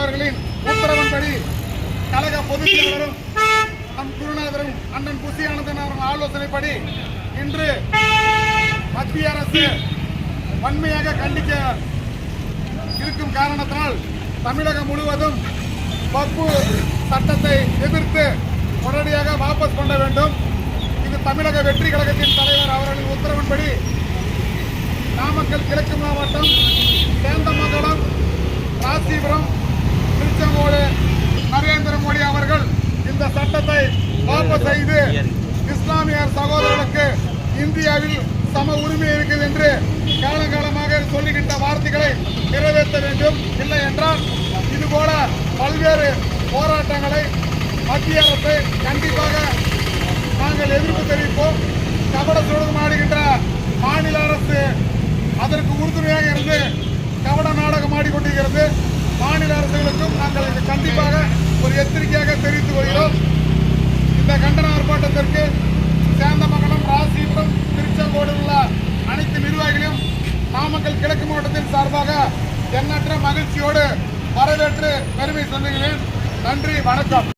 அவர்களின் உத்தரவின்படி கழக பொதுச் நம் குருநாதரும் அண்ணன் புசி ஆலோசனைப்படி இன்று மத்திய அரசு வன்மையாக கண்டிக்க இருக்கும் காரணத்தினால் தமிழகம் முழுவதும் பப்பு சட்டத்தை எதிர்த்து உடனடியாக வாபஸ் கொள்ள வேண்டும். இது தமிழக வெற்றி கழகத்தின் தலைவர் அவர்களின் உத்தரவின்படி நாமக்கல் கிழக்கு மாவட்டம் சேந்தமங்கலம் ராசிபுரம் திருச்செங்கோடு நரேந்திர மோடி அவர்கள் இந்த சட்டத்தை வாபஸ் செய்து இஸ்லாமியர் சகோதரர்களுக்கு இந்தியாவில் சம உரிமை இருக்குது என்று காலங்காலமாக சொல்லுகின்ற வார்த்தைகளை நிறைவேற்ற வேண்டும். இல்லை என்றால் இதுபோல பல்வேறு போராட்டங்களை மத்திய அரசை கண்டிப்பாக நாங்கள் எதிர்ப்பு தெரிவிப்போம். கபட சுழகம் ஆடுகின்ற மாநில அரசு அதற்கு உறுதுணையாக இருந்து கபட நாடகம் ஆடிக்கொண்டிருக்கிறது. மாநில அரசுகளுக்கும் நாங்கள் இது கண்டிப்பாக ஒரு எச்சரிக்கையாக தெரிவித்து வருகிறோம் இந்த கண்டன ஆர்ப்பாட்டத்திற்கு சேந்தமங்கலம் ராசிபுரம் திருச்செங்கோடு உள்ள அனைத்து நிர்வாகிகளையும் நாமக்கல் கிழக்கு மாவட்டத்தின் சார்பாக எண்ணற்ற மகிழ்ச்சியோடு வரவேற்று பெருமை சொல்லுகிறேன். நன்றி வணக்கம்.